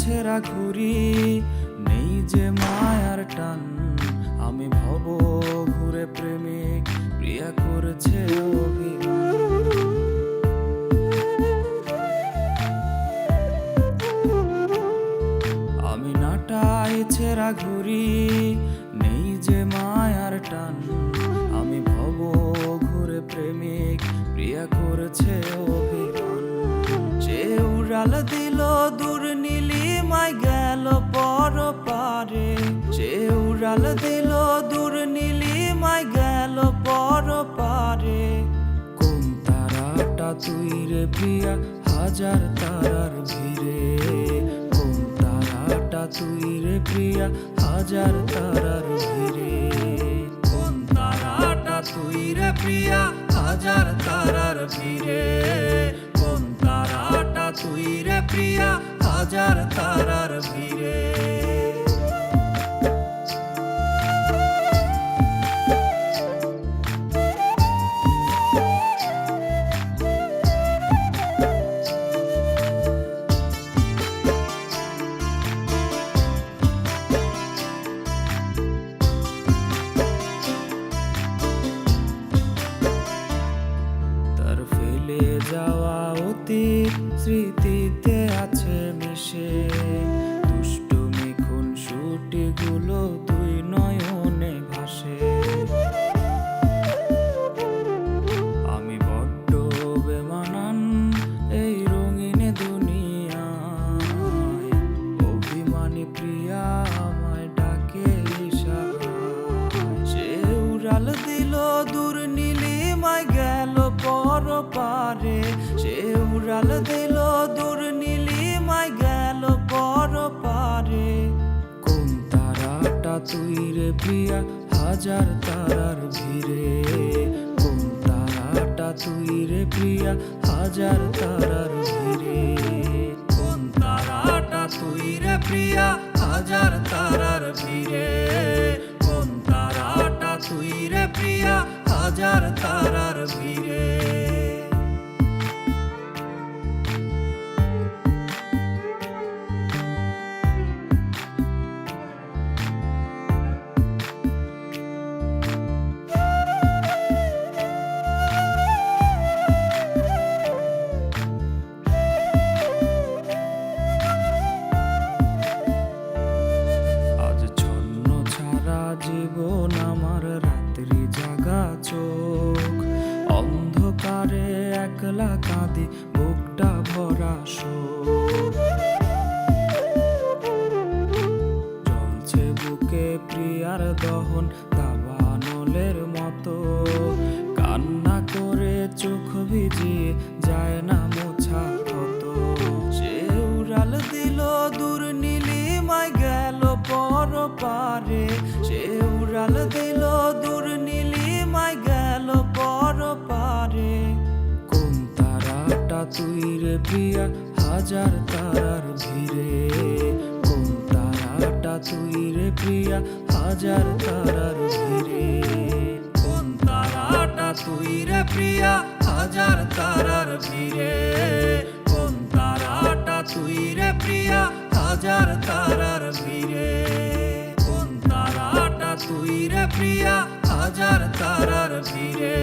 ছেঁড়া ঘুরি নেই যে মায়ার টান। আমি ভব ঘুরে প্রেমিক প্রিয়া করেছে আমি নাটাই ছেঁড়া ঘুরি নেই যে মায়ার টান। আমি ভব ঘুরে প্রেমিক প্রিয়া করেছে অভিমান। সে উড়াল দিল দূর উড়াল দিল, দূর নীলিমায় গেল পর পারে কোন তারাটা তুই রে প্রিয়া? হাজার তারার ভিড়ে। কোন তারাটা তুই রে প্রিয়া? হাজার তারার ভিড়ে। কোন তারাটা তুই রে প্রিয়া? হাজার তারার ভিড়ে। কোন তারাটা তুই রে প্রিয়া? হাজার তারার ভিড়ে। অতীত স্মৃতিতে আছে মিশে। দুষ্টু মিখুনগুলো তুই নয়নে ভাসে। আমি বড্ড বেমানান এই রঙিন দুনিয়ায়। অভিমানী প্রিয়া আমায় ডাকে ইশারায়। সে উড়াল দিল দূর নীলিমায়, গেল পর পারে। উড়াল দিল দূর নীলিমায় গেল পর পারে কোন তারাটা তুই রে প্রিয়া, হাজার তারার ভিড়ে। কোন তারাটা তুই রে প্রিয়া, হাজার তারার ভিড়ে। কোন তারাটা তুই রে প্রিয়া, হাজার তারার ভিড়ে। কোন তারাটা তুই রে প্রিয়া, হাজার তারার ভিড়ে। একলা কাঁদে, বুকটা ভরা চলছে বুকে প্রিয়ার দহন, দাবানলের মতো। কান্না করে চোখ ভিজিয়ে যায় না প্রিয়া হাজার তারার ভিড়ে, কোন তারাটা তুই রে প্রিয়া? হাজার তারার ভিড়ে, কোন তারাটা তুই রে প্রিয়া? হাজার তারার ভিড়ে, কোন তারাটা তুই রে প্রিয়া? হাজার তারার ভিড়ে, কোন তারাটা তুই রে প্রিয়া? হাজার তারার ভিড়ে।